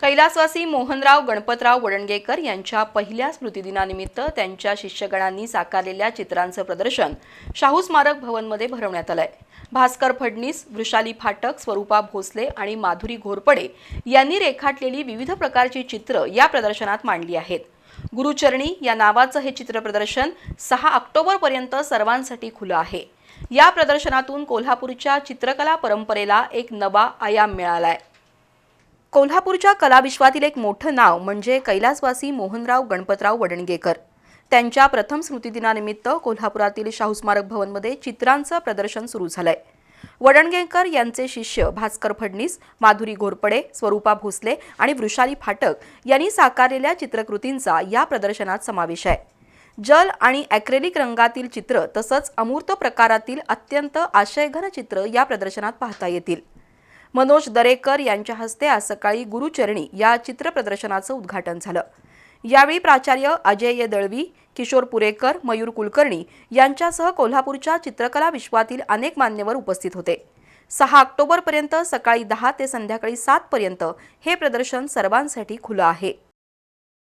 कैलासवासी मोहनराव गणपतराव वडणगेकर यांच्या पहिल्या स्मृतिदिनानिमित्त त्यांच्या शिष्यगणांनी साकारलेल्या चित्रांचं प्रदर्शन शाहू स्मारक भवनमध्ये भरवण्यात आलंय. भास्कर फडणीस वृषाली फाटक स्वरूपा भोसले आणि माधुरी घोरपडे यांनी रेखाटलेली विविध प्रकारची चित्र या प्रदर्शनात मांडली आहेत. गुरुचरणी या नावाचं हे चित्र प्रदर्शन सहा ऑक्टोबरपर्यंत सर्वांसाठी खुलं आहे. या प्रदर्शनातून कोल्हापूरच्या चित्रकला परंपरेला एक नवा आयाम मिळाला आहे कोल्हापूरच्या कलाविश्वातील एक मोठं नाव म्हणजे कैलासवासी मोहनराव गणपतराव वडणगेकर. त्यांच्या प्रथम स्मृतिदिनानिमित्त कोल्हापुरातील शाहू स्मारक भवनमध्ये चित्रांचं प्रदर्शन सुरू झालंय. वडणगेकर यांचे शिष्य भास्कर फडणीस माधुरी घोरपडे स्वरूपा भोसले आणि वृषाली फाटक यांनी साकारलेल्या चित्रकृतींचा या प्रदर्शनात समावेश आहे. जल आणि ॲक्रेलिक रंगातील चित्र तसंच अमूर्त प्रकारातील अत्यंत आशयघन चित्र या प्रदर्शनात पाहता येतील. मनोज दरेकर यांच्या हस्ते आज सकाळी गुरुचरणी या चित्र प्रदर्शनाचं उद्घाटन झालं. यावेळी प्राचार्य अजय दळवी किशोर पुरेकर मयूर कुलकर्णी यांच्यासह कोल्हापूरच्या चित्रकला विश्वातील अनेक मान्यवर उपस्थित होते. सहा ऑक्टोबरपर्यंत सकाळी दहा ते संध्याकाळी सातपर्यंत हे प्रदर्शन सर्वांसाठी खुलं आहे.